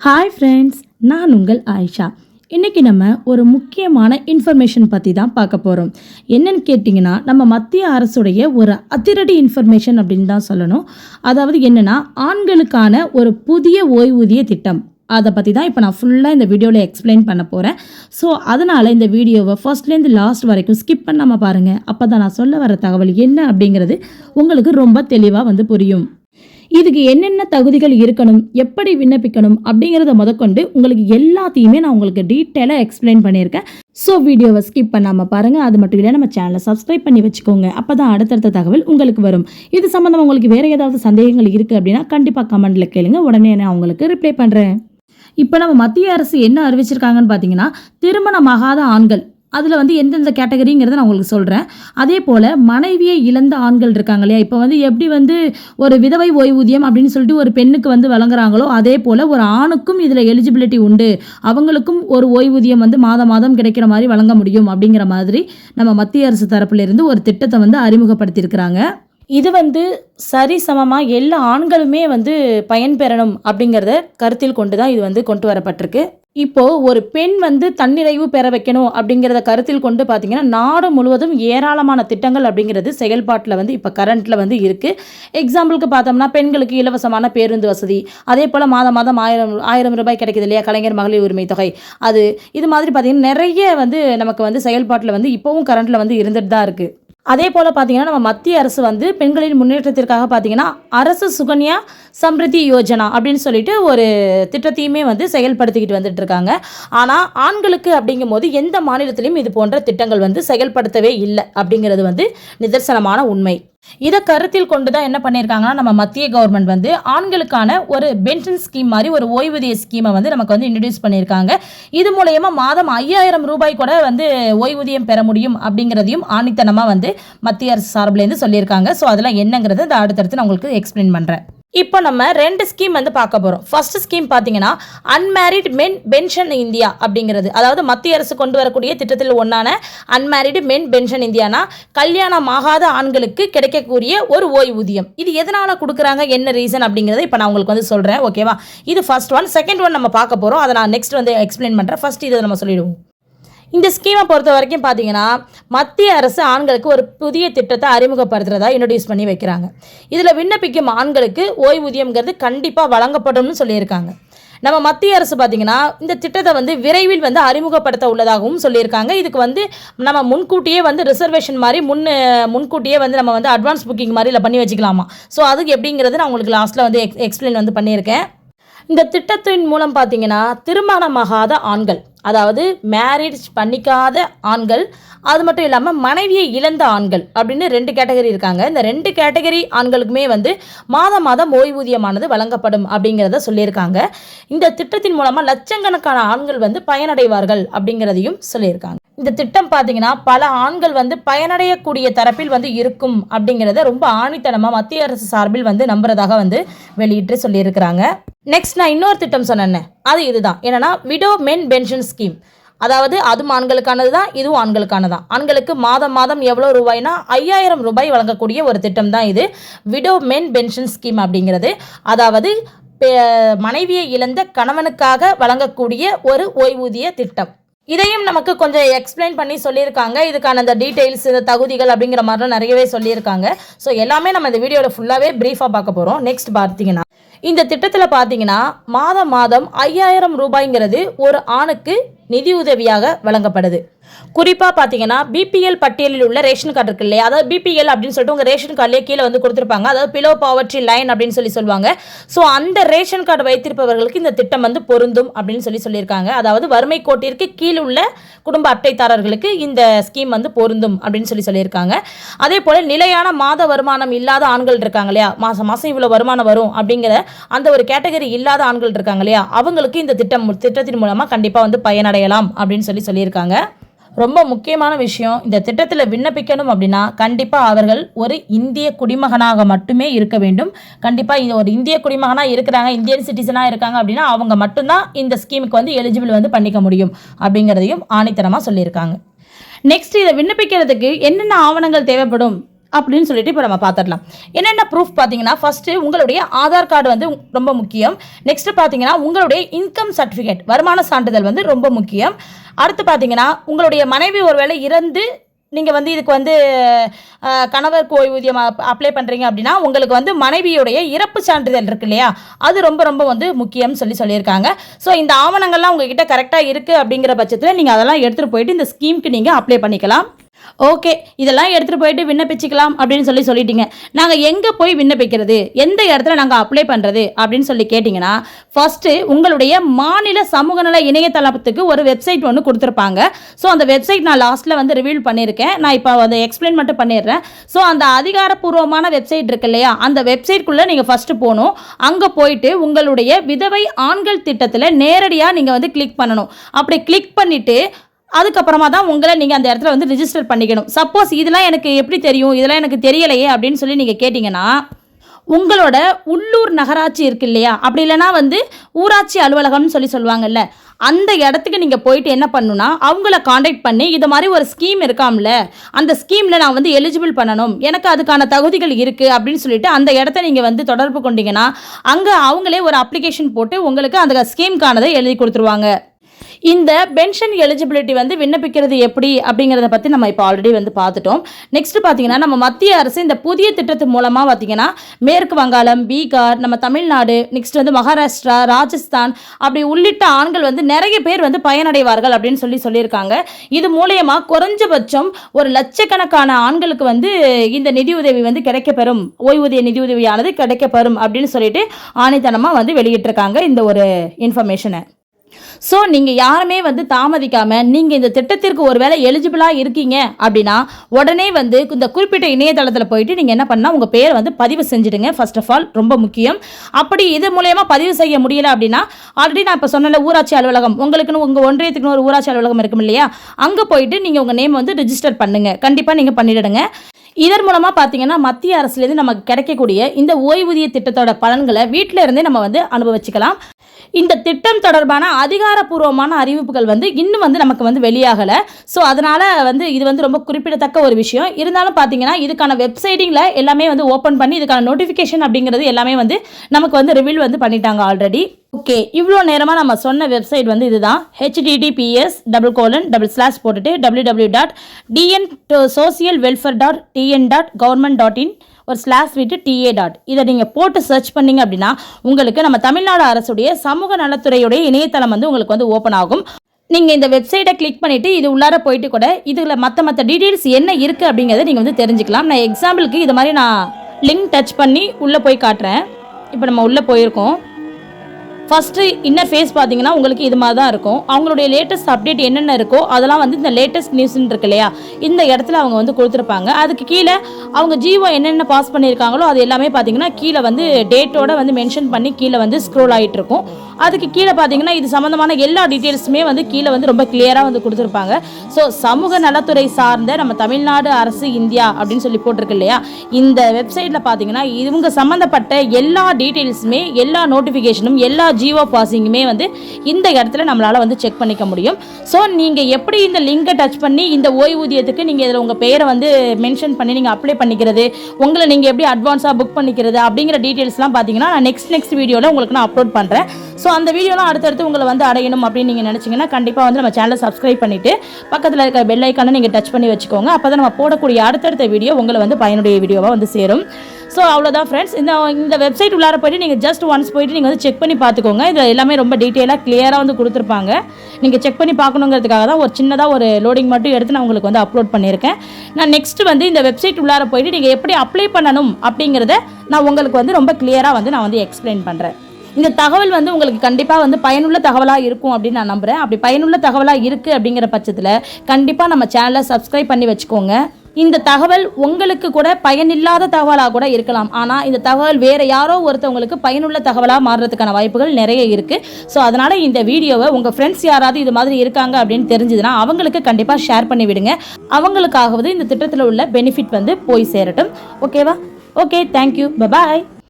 Hi friends நான் உங்கள் ஆயிஷா. இன்றைக்கி நம்ம ஒரு முக்கியமான இன்ஃபர்மேஷன் பற்றி தான் பார்க்க போகிறோம் என்னன்னு கேட்டிங்கன்னா நம்ம மத்திய அரசுடைய ஒரு அதிரடி இன்ஃபர்மேஷன் அப்படின்னு தான் சொல்லணும். அதாவது என்னென்னா ஆண்களுக்கான ஒரு புதிய ஓய்வூதிய திட்டம். அதை பற்றி தான் இப்போ நான் ஃபுல்லாக இந்த வீடியோவில் எக்ஸ்பிளைன் பண்ண போகிறேன் ஸோ அதனால் இந்த வீடியோவை ஃபர்ஸ்ட்லேருந்து லாஸ்ட் வரைக்கும் ஸ்கிப் பண்ணாமல் பாருங்கள் அப்போ தான் நான் சொல்ல வர தகவல் என்ன அப்படிங்கிறது உங்களுக்கு ரொம்ப தெளிவாக வந்து புரியும். இதுக்கு என்னென்ன தகுதிகள் இருக்கணும் எப்படி விண்ணப்பிக்கணும் அப்படிங்கிறத முதற்கொண்டு உங்களுக்கு எல்லாத்தையுமே நான் உங்களுக்கு டீட்டெயிலாக எக்ஸ்பிளைன் பண்ணியிருக்கேன். ஸோ வீடியோவை ஸ்கிப் பண்ணாமல் பாருங்கள் அது மட்டும் இல்லை நம்ம சேனலை சப்ஸ்கிரைப் பண்ணி வச்சுக்கோங்க. அப்போ தான் அடுத்தடுத்த தகவல் உங்களுக்கு வரும். இது சம்மந்தமாக உங்களுக்கு வேறு ஏதாவது சந்தேகங்கள் இருக்குது அப்படின்னா கண்டிப்பாக கமெண்ட்டில் கேளுங்க. உடனே நான் உங்களுக்கு ரிப்ளை பண்ணுறேன் இப்போ நம்ம மத்திய அரசு என்ன அறிவிச்சிருக்காங்கன்னு பார்த்தீங்கன்னா திருமணமாகாத ஆண்கள் அதில் வந்து எந்தெந்த கேட்டகரிங்கிறத நான் உங்களுக்கு சொல்கிறேன் அதே போல் மனைவியை இழந்த ஆண்கள் இருக்காங்க இல்லையா? இப்போ வந்து எப்படி வந்து ஒரு விதவை ஓய்வூதியம் அப்படின்னு சொல்லிட்டு ஒரு பெண்ணுக்கு வந்து வழங்குறாங்களோ அதே போல் ஒரு ஆணுக்கும் இதில் எலிஜிபிலிட்டி உண்டு. அவங்களுக்கும் ஒரு ஓய்வூதியம் வந்து மாதம் மாதம் கிடைக்கிற மாதிரி வழங்க முடியும் அப்படிங்கிற மாதிரி நம்ம மத்திய அரசு தரப்புலேருந்து ஒரு திட்டத்தை வந்து அறிமுகப்படுத்தியிருக்கிறாங்க. இது வந்து சரி சமமாக எல்லா ஆண்களுமே வந்து பயன்பெறணும் அப்படிங்கிறத கருத்தில் கொண்டு தான் இது வந்து கொண்டு வரப்பட்டிருக்கு. இப்போது ஒரு பெண் வந்து தன்னிறைவு பெற வைக்கணும் அப்படிங்கிறத கருத்தில் கொண்டு பார்த்திங்கன்னா நாடு முழுவதும் ஏராளமான திட்டங்கள் அப்படிங்கிறது செயல்பாட்டில் வந்து இப்போ கரண்ட்டில் வந்து இருக்குது எக்ஸாம்பிளுக்கு பார்த்தோம்னா பெண்களுக்கு இலவசமான பேருந்து வசதி. அதே போல் மாதம் மாதம் ஆயிரம் ஆயிரம் ரூபாய் கிடைக்குது இல்லையா? கலைஞர் மகளிர் உரிமை தொகை. அது இது மாதிரி பார்த்தீங்கன்னா நிறைய வந்து நமக்கு வந்து செயல்பாட்டில் வந்து இப்போவும் கரண்ட்டில் வந்து இருந்துட்டு தான் இருக்குது அதே போல் பார்த்தீங்கன்னா நம்ம மத்திய அரசு வந்து பெண்களின் முன்னேற்றத்திற்காக பார்த்தீங்கன்னா அரசு சுகன்யா சம்ரிதி யோஜனா அப்படின்னு சொல்லிட்டு ஒரு திட்டத்தையுமே வந்து செயல்படுத்திக்கிட்டு வந்துட்டு இருக்காங்க. ஆனால் ஆண்களுக்கு அப்படிங்கும் போது எந்த மாநிலத்திலையும் இது போன்ற திட்டங்கள் வந்து செயல்படுத்தவே இல்லை அப்படிங்கிறது வந்து நிதர்சனமான உண்மை. இதை கருத்தில் கொண்டு தான் என்ன பண்ணியிருக்காங்கன்னா நம்ம மத்திய கவர்மெண்ட் வந்து ஆண்களுக்கான ஒரு பென்ஷன் ஸ்கீம் மாதிரி ஒரு ஓய்வூதிய ஸ்கீமை வந்து நமக்கு வந்து இன்ட்ரடியூஸ் பண்ணியிருக்காங்க. இது மூலயமா மாதம் ஐயாயிரம் ரூபாய் கூட வந்து ஓய்வூதியம் பெற முடியும் அப்படிங்கிறதையும் ஆணித்தனமாக வந்து மத்திய அரசு சார்பிலேருந்து சொல்லியிருக்காங்க. ஸோ அதெல்லாம் என்னங்கிறது அடுத்தடுத்து நான் உங்களுக்கு எக்ஸ்பிளைன் பண்ணுறேன் இப்போ நம்ம ரெண்டு ஸ்கீம் வந்து பார்க்க போகிறோம் ஃபர்ஸ்ட் ஸ்கீம் பார்த்தீங்கன்னா அன்மேரிட் மென் பென்ஷன் இந்தியா அப்படிங்கிறது. அதாவது மத்திய அரசு கொண்டு வரக்கூடிய திட்டத்தில் ஒன்றான அன்மேரிடு மென் பென்ஷன் இந்தியானா கல்யாணம் ஆகாத ஆண்களுக்கு கிடைக்கக்கூடிய ஒரு ஓய்வூதியம். இது எதனால் கொடுக்குறாங்க? என்ன ரீசன் அப்படிங்கிறத இப்போ நான் உங்களுக்கு வந்து சொல்கிறேன் ஓகேவா இது ஃபர்ஸ்ட் ஒன் செகண்ட் ஒன் நம்ம பார்க்க போகிறோம் அதை நான் நெக்ஸ்ட் வந்து எக்ஸ்பிளைன் பண்ணுறேன் ஃபர்ஸ்ட் இதை நம்ம சொல்லிடுவோம். இந்த ஸ்கீமை பொறுத்த வரைக்கும் பார்த்தீங்கன்னா மத்திய அரசு ஆண்களுக்கு ஒரு புதிய திட்டத்தை அறிமுகப்படுத்துகிறதா இன்ட்ரடியூஸ் பண்ணி வைக்கிறாங்க. இதில் விண்ணப்பிக்கும் ஆண்களுக்கு ஓய்வூதியம்ங்கிறது கண்டிப்பாக வழங்கப்படும்னு சொல்லியிருக்காங்க. நம்ம மத்திய அரசு பார்த்தீங்கன்னா இந்த திட்டத்தை வந்து விரைவில் வந்து அறிமுகப்படுத்த உள்ளதாகவும் சொல்லியிருக்காங்க. இதுக்கு வந்து நம்ம முன்கூட்டியே வந்து ரிசர்வேஷன் மாதிரி முன் முன்கூட்டியே வந்து நம்ம வந்து அட்வான்ஸ் புக்கிங் மாதிரி இல்லை பண்ணி வச்சுக்கலாமா? ஸோ அதுக்கு எப்படிங்கிறது நான் உங்களுக்கு லாஸ்ட்டில் வந்து எக்ஸ் எக்ஸ்பிளைன் வந்து பண்ணியிருக்கேன். இந்த திட்டத்தின் மூலம் பார்த்தீங்கன்னா திருமணமாகாத ஆண்கள் அதாவது மேரேஜ் பண்ணிக்காத ஆண்கள் அது மட்டும் இல்லாமல் மனைவியை இழந்த ஆண்கள் அப்படின்னு ரெண்டு கேட்டகரி இருக்காங்க. இந்த ரெண்டு கேட்டகரி ஆண்களுக்குமே வந்து மாதம் மாதம் ஓய்வூதியமானது வழங்கப்படும் அப்படிங்கிறத சொல்லியிருக்காங்க. இந்த திட்டத்தின் மூலமாக லட்சக்கணக்கான ஆண்கள் வந்து பயனடைவார்கள் அப்படிங்கிறதையும் சொல்லியிருக்காங்க. இந்த திட்டம் பார்த்தீங்கன்னா பல ஆண்கள் வந்து பயனடையக்கூடிய தரப்பில் வந்து இருக்கும் அப்படிங்கிறத ரொம்ப ஆணித்தனமாக மத்திய அரசு சார்பில் வந்து நம்புறதாக வந்து வெளியிட்டு சொல்லியிருக்கிறாங்க. நெக்ஸ்ட் நான் இன்னொரு திட்டம் சொன்னேன் அது இதுதான். என்னன்னா விடோ மென் பென்ஷன் ஸ்கீம் அதாவது அதுவும் ஆண்களுக்கானது தான் இதுவும் ஆண்களுக்கானது தான் ஆண்களுக்கு மாதம் மாதம் எவ்வளோ ரூபாய்னா ஐயாயிரம் ரூபாய் வழங்கக்கூடிய ஒரு திட்டம் தான் இது. விடோ மென் பென்ஷன் ஸ்கீம் அப்படிங்கிறது. அதாவது மனைவியை இழந்த கணவனுக்காக வழங்கக்கூடிய ஒரு ஓய்வூதிய திட்டம். இதையும் நமக்கு கொஞ்சம் எக்ஸ்பிளைன் பண்ணி சொல்லியிருக்காங்க. இதுக்கான அந்த டீட்டெயில்ஸ் இந்த தகுதிகள் அப்படிங்கிற மாதிரிலாம் நிறையவே சொல்லியிருக்காங்க. ஸோ எல்லாமே நம்ம இந்த வீடியோவில் ஃபுல்லாகவே ப்ரீஃபாக பார்க்க போகிறோம் நெக்ஸ்ட் பார்த்தீங்கன்னா இந்த திட்டத்தில் பார்த்தீங்கன்னா மாதம் மாதம் ஐயாயிரம் ரூபாய்ங்கிறது ஒரு ஆணுக்கு நிதி உதவியாக வழங்கப்படுது. குறிப்பாக பார்த்தீங்கன்னா பிபிஎல் பட்டியலில் உள்ள ரேஷன் கார்டு இருக்கு இல்லையா? அதாவது பிபிஎல் அப்படின்னு சொல்லிட்டு உங்கள் ரேஷன் கார்டிலே கீழே வந்து கொடுத்துருப்பாங்க. அதாவது பிலோ பாவர்ட்டி லைன் அப்படின்னு சொல்லி சொல்லுவாங்க. ஸோ அந்த ரேஷன் கார்டு வைத்திருப்பவர்களுக்கு இந்த திட்டம் வந்து பொருந்தும் அப்படின்னு சொல்லி சொல்லியிருக்காங்க. அதாவது வறுமை கோட்டிற்கு கீழ் உள்ள குடும்ப அட்டைதாரர்களுக்கு இந்த ஸ்கீம் வந்து பொருந்தும் அப்படின்னு சொல்லி சொல்லியிருக்காங்க. அதே போல் நிலையான மாத வருமானம் இல்லாத ஆண்கள் இருக்காங்க இல்லையா? மாதம் மாதம் இவ்வளோ வருமானம் வரும் அப்படிங்கிற அந்த ஒரு கேட்டகரி இல்லாத ஆண்கள் இருக்காங்க இல்லையா? அவங்களுக்கு இந்த திட்டம் திட்டத்தின் மூலமாக கண்டிப்பாக வந்து பயனடையலாம் அப்படின்னு சொல்லி சொல்லியிருக்காங்க. ரொம்ப முக்கியமான விஷயம் இந்த திட்டத்தில் விண்ணப்பிக்கணும் அப்படின்னா கண்டிப்பாக அவர்கள் ஒரு இந்திய குடிமகனாக மட்டுமே இருக்க வேண்டும். கண்டிப்பாக இது ஒரு இந்திய குடிமகனாக இருக்கிறாங்க இந்தியன் சிட்டிசனாக இருக்காங்க அப்படின்னா அவங்க மட்டும்தான் இந்த ஸ்கீமுக்கு வந்து எலிஜிபிள் வந்து பண்ணிக்க முடியும் அப்படிங்கிறதையும் ஆணித்தனமாக சொல்லியிருக்காங்க. நெக்ஸ்ட் இதை விண்ணப்பிக்கிறதுக்கு என்னென்ன ஆவணங்கள் தேவைப்படும்? அப்படின்னு சொல்லிட்டு இப்போ நம்ம பார்த்துடலாம் என்னென்ன ப்ரூஃப் பார்த்தீங்கன்னா ஃபர்ஸ்ட் உங்களுடைய ஆதார் கார்டு வந்து ரொம்ப முக்கியம். நெக்ஸ்ட் பார்த்தீங்கன்னா உங்களுடைய இன்கம் சர்டிஃபிகேட் வருமான சான்றிதழ் வந்து ரொம்ப முக்கியம். அடுத்து பார்த்தீங்கன்னா உங்களுடைய மனைவி ஒருவேளை இறந்து நீங்கள் வந்து இதுக்கு வந்து கணவர் ஓய்வூதியம் அப்ளை பண்ணுறீங்க அப்படின்னா உங்களுக்கு வந்து மனைவியுடைய இறப்பு சான்றிதழ் இருக்கு இல்லையா? அது ரொம்ப ரொம்ப வந்து முக்கியம்னு சொல்லி சொல்லியிருக்காங்க. ஸோ இந்த ஆவணங்கள்லாம் உங்ககிட்ட கரெக்டாக இருக்குது அப்படிங்கிற பட்சத்தில் நீங்கள் அதெல்லாம் எடுத்துகிட்டு போயிட்டு இந்த ஸ்கீமுக்கு நீங்கள் அப்ளை பண்ணிக்கலாம். ஓகே இதெல்லாம் எடுத்துகிட்டு போயிட்டு விண்ணப்பிச்சுக்கலாம் அப்படின்னு சொல்லி சொல்லிட்டீங்க. நாங்கள் எங்கே போய் விண்ணப்பிக்கிறது? எந்த இடத்துல நாங்கள் அப்ளை பண்ணுறது அப்படின்னு சொல்லி கேட்டிங்கன்னா ஃபஸ்ட்டு உங்களுடைய மாநில சமூக நல இணையதளத்துக்கு ஒரு வெப்சைட் ஒன்று கொடுத்துருப்பாங்க. ஸோ அந்த வெப்சைட் நான் லாஸ்ட்டில் வந்து ரிவீல் பண்ணியிருக்கேன். நான் இப்போ அதை எக்ஸ்பிளைன் மட்டும் பண்ணிடுறேன். ஸோ அந்த அதிகாரப்பூர்வமான வெப்சைட் இருக்கு இல்லையா? அந்த வெப்சைட்குள்ளே நீங்கள் ஃபஸ்ட்டு போகணும். அங்கே போயிட்டு உங்களுடைய விதவை ஆண்கள் திட்டத்தில் நேரடியாக நீங்கள் வந்து கிளிக் பண்ணணும். அப்படி கிளிக் பண்ணிவிட்டு அதுக்கப்புறமா தான் உங்களை நீங்கள் அந்த இடத்துல வந்து ரிஜிஸ்டர் பண்ணிக்கணும். சப்போஸ் இதெல்லாம் எனக்கு எப்படி தெரியும்? இதெல்லாம் எனக்கு தெரியலையே அப்படின்னு சொல்லி நீங்கள் கேட்டிங்கன்னா உங்களோட உள்ளூர் நகராட்சி இருக்கு இல்லையா? அப்படி இல்லைன்னா வந்து ஊராட்சி அலுவலகம்னு சொல்லி சொல்லுவாங்கல்ல. அந்த இடத்துக்கு நீங்கள் போயிட்டு என்ன பண்ணுன்னா அவங்கள காண்டாக்ட் பண்ணி இது மாதிரி ஒரு ஸ்கீம் இருக்காம்ல அந்த ஸ்கீமில் நான் வந்து எலிஜிபிள் பண்ணணும். எனக்கு அதுக்கான தகுதிகள் இருக்குது அப்படின்னு சொல்லிட்டு அந்த இடத்த நீங்கள் வந்து தொடர்பு கொண்டீங்கன்னா அங்கே அவங்களே ஒரு அப்ளிகேஷன் போட்டு உங்களுக்கு அந்த ஸ்கீம்க்கானதை எழுதி கொடுத்துருவாங்க. இந்த பென்ஷன் எலிஜிபிலிட்டி வந்து விண்ணப்பிக்கிறது எப்படி அப்படிங்கிறத பற்றி நம்ம இப்போ ஆல்ரெடி வந்து பார்த்துட்டோம். நெக்ஸ்ட் பார்த்தீங்கன்னா நம்ம மத்திய அரசு இந்த புதிய திட்டத்து மூலமாக பார்த்தீங்கன்னா மேற்கு வங்காளம் பீகார் நம்ம தமிழ்நாடு நெக்ஸ்ட் வந்து மகாராஷ்டிரா ராஜஸ்தான் அப்படி உள்ளிட்ட ஆண்கள் வந்து நிறைய பேர் வந்து பயனடைவார்கள் அப்படின்னு சொல்லி சொல்லியிருக்காங்க. இது மூலயமா குறைஞ்சபட்சம் ஒரு லட்சக்கணக்கான ஆண்களுக்கு வந்து இந்த நிதியுதவி வந்து கிடைக்கப்பெறும். ஓய்வூதிய நிதியுதவியானது கிடைக்கப்பெறும் அப்படின்னு சொல்லிட்டு ஆணைத்தனமாக வந்து வெளியிட்டிருக்காங்க இந்த ஒரு இன்ஃபர்மேஷனை ஸோ நீங்கள் யாருமே வந்து தாமதிக்காமல் நீங்கள் இந்த திட்டத்திற்கு ஒருவேளை எலிஜிபிளாக இருக்கீங்க அப்படின்னா உடனே வந்து இந்த குறிப்பிட்ட இணையதளத்தில் போயிட்டு நீங்கள் என்ன பண்ணால் உங்கள் பேரை வந்து பதிவு செஞ்சுடுங்க ஃபர்ஸ்ட் ஆஃப் ஆல் ரொம்ப முக்கியம். அப்படி இது மூலயமா பதிவு செய்ய முடியல அப்படின்னா ஆல்ரெடி நான் இப்போ சொன்னல ஊராட்சி அலுவலகம். உங்களுக்குன்னு உங்கள் ஒன்றியத்துக்குன்னு ஒரு ஊராட்சி அலுவலகம் இருக்கும் இல்லையா அங்கே போயிட்டு நீங்கள் உங்கள் நேம் வந்து ரிஜிஸ்டர் பண்ணுங்கள் கண்டிப்பாக நீங்கள் பண்ணிவிடுங்க இதன் மூலமாக பார்த்தீங்கன்னா மத்திய அரசுலேருந்து நமக்கு கிடைக்கக்கூடிய இந்த ஓய்வூதிய திட்டத்தோட பலன்களை வீட்டில் இருந்தே நம்ம வந்து அனுபவிச்சுக்கலாம். இந்த திட்டம் தொடர்பான அதிகாரப்பூர்வமான அறிவிப்புகள் வந்து இன்னும் வந்து நமக்கு வந்து வெளியாகலை. ஸோ அதனால் வந்து இது வந்து ரொம்ப குறிப்பிடத்தக்க ஒரு விஷயம். இருந்தாலும் பார்த்தீங்கன்னா இதுக்கான வெப்சைட்டிங்கில் எல்லாமே வந்து ஓப்பன் பண்ணி இதுக்கான நோட்டிஃபிகேஷன் அப்படிங்கிறது எல்லாமே வந்து நமக்கு வந்து ரிவீல் வந்து பண்ணிட்டாங்க ஆல்ரெடி ஓகே இவ்வளோ நேரமாக நம்ம சொன்ன வெப்சைட் வந்து இதுதான். HTTPS double colon double slash போட்டுட்டு W W dot TN social welfare dot TN dot government dot in ஒரு ஸ்லாஷ் விட்டு டிஏ டாட் இதை நீங்கள் போட்டு சர்ச் பண்ணிங்க அப்படின்னா உங்களுக்கு நம்ம தமிழ்நாடு அரசுடைய சமூக நலத்துறையுடைய இணையதளம் வந்து உங்களுக்கு வந்து ஓப்பன் ஆகும். நீங்கள் இந்த வெப்சைட்டை கிளிக் பண்ணிவிட்டு இது உள்ளார போயிட்டு கூட இதில் மற்ற மற்ற டீட்டெயில்ஸ் என்ன இருக்குது அப்படிங்கிறத நீங்கள் வந்து தெரிஞ்சுக்கலாம். நான் எக்ஸாம்பிளுக்கு இது மாதிரி நான் லிங்க் டச் பண்ணி உள்ளே போய் காட்டுறேன். இப்போ நம்ம உள்ளே போயிருக்கோம். ஃபஸ்ட்டு இன்னர் ஃபேஸ் பார்த்தீங்கன்னா உங்களுக்கு இது மாதிரி தான் இருக்கும். அவங்களுடைய லேட்டஸ்ட் அப்டேட் என்னென்ன இருக்கோ அதெல்லாம் வந்து இந்த லேட்டஸ்ட் நியூஸ்ன்னு இருக்கு இல்லையா? இந்த இடத்துல அவங்க வந்து கொடுத்துருப்பாங்க. அதுக்கு கீழே அவங்க ஜீவோ என்னென்ன பாஸ் பண்ணியிருக்காங்களோ அது எல்லாமே பார்த்தீங்கன்னா கீழே வந்து டேட்டோட வந்து மென்ஷன் பண்ணி கீழே வந்து ஸ்க்ரோல் ஆகிட்டு இருக்கும். அதுக்கு கீழே பார்த்தீங்கன்னா இது சம்மந்தமான எல்லா டீட்டெயில்ஸுமே வந்து கீழே வந்து ரொம்ப கிளியராக வந்து கொடுத்துருப்பாங்க. ஸோ சமூக நலத்துறை சார்ந்த நம்ம தமிழ்நாடு அரசு இந்தியா அப்படின்னு சொல்லி போட்டிருக்கு இல்லையா? இந்த வெப்சைட்டில் பார்த்தீங்கன்னா இவங்க சம்மந்தப்பட்ட எல்லா டீட்டெயில்ஸுமே எல்லா நோட்டிஃபிகேஷனும் எல்லா ஜியோ பாசிங்குமே வந்து இந்த இடத்துல நம்மளால் வந்து செக் பண்ணிக்க முடியும். ஸோ நீங்கள் எப்படி இந்த லிங்கை டச் பண்ணி இந்த ஓய்வூதியத்துக்கு நீங்கள் இதில் உங்கள் பேரை வந்து மென்ஷன் பண்ணி நீங்கள் அப்ளை பண்ணிக்கிறது உங்களை நீங்கள் எப்படி அட்வான்ஸாக புக் பண்ணிக்கிறது அப்படிங்கிற டீட்டெயில்ஸ்லாம் பார்த்தீங்கன்னா நான் நெக்ஸ்ட் நெக்ஸ்ட் வீடியோவில் உங்களுக்கு நான் அப்லோட் பண்ணுறேன் ஸோ அந்த வீடியோலாம் அடுத்தடுத்து உங்களை வந்து அடையணும் அப்படின்னு நீங்கள் நினச்சிங்கன்னா கண்டிப்பாக வந்து நம்ம சேனலை சப்ஸ்கிரைப் பண்ணிவிட்டு பக்கத்தில் இருக்கிற பெல் ஐக்கானை நீங்கள் டச் பண்ணி வச்சுக்கோங்க. அப்போ தான் நம்ம போடக்கூடிய அடுத்தடுத்த வீடியோ உங்களை வந்து பயனுடைய வீடியோவாக வந்து சேரும். ஸோ அவ்வளோதான் ஃப்ரெண்ட்ஸ் இந்த இந்த வெப்சைட் உள்ளார போயிட்டு நீங்கள் ஜஸ்ட் ஒன்ஸ் போயிட்டு நீங்கள் வந்து செக் பண்ணி பார்த்துக்கோங்க. இது எல்லாமே ரொம்ப டீட்டெயிலாக கிளியராக வந்து கொடுத்துருப்பாங்க. நீங்கள் செக் பண்ணி பார்க்கணுங்கிறதுக்காக தான் ஒரு சின்னதாக ஒரு லோடிங் மட்டும் எடுத்து நான் உங்களுக்கு வந்து அப்லோட் பண்ணியிருக்கேன். நான் நெக்ஸ்ட் வந்து இந்த வெப்சைட் உள்ளார போயிட்டு நீங்கள் எப்படி அப்ளை பண்ணணும் அப்படிங்கிறத நான் உங்களுக்கு வந்து ரொம்ப கிளியராக வந்து நான் வந்து எக்ஸ்பிளைன் பண்ணுறேன் இந்த தகவல் வந்து உங்களுக்கு கண்டிப்பாக வந்து பயனுள்ள தகவலாக இருக்கும் அப்படின்னு நான் நம்புகிறேன் அப்படி பயனுள்ள தகவலாக இருக்குது அப்படிங்கிற பட்சத்தில் கண்டிப்பாக நம்ம சேனலை சப்ஸ்கிரைப் பண்ணி வச்சுக்கோங்க. இந்த தகவல் உங்களுக்கு கூட பயனில்லாத தகவலாக கூட இருக்கலாம். ஆனால் இந்த தகவல் வேறு யாரோ ஒருத்தவங்களுக்கு பயனுள்ள தகவலாக மாறுறதுக்கான வாய்ப்புகள் நிறைய இருக்குது ஸோ அதனால் இந்த வீடியோவை உங்கள் ஃப்ரெண்ட்ஸ் யாராவது இது மாதிரி இருக்காங்க அப்படின்னு தெரிஞ்சதுன்னா அவங்களுக்கு கண்டிப்பாக ஷேர் பண்ணி விடுங்க. அவங்களுக்காகவது இந்த திட்டத்தில் உள்ள பெனிஃபிட் வந்து போய் சேரட்டும். ஓகேவா ஓகே தேங்க்யூ பபாய்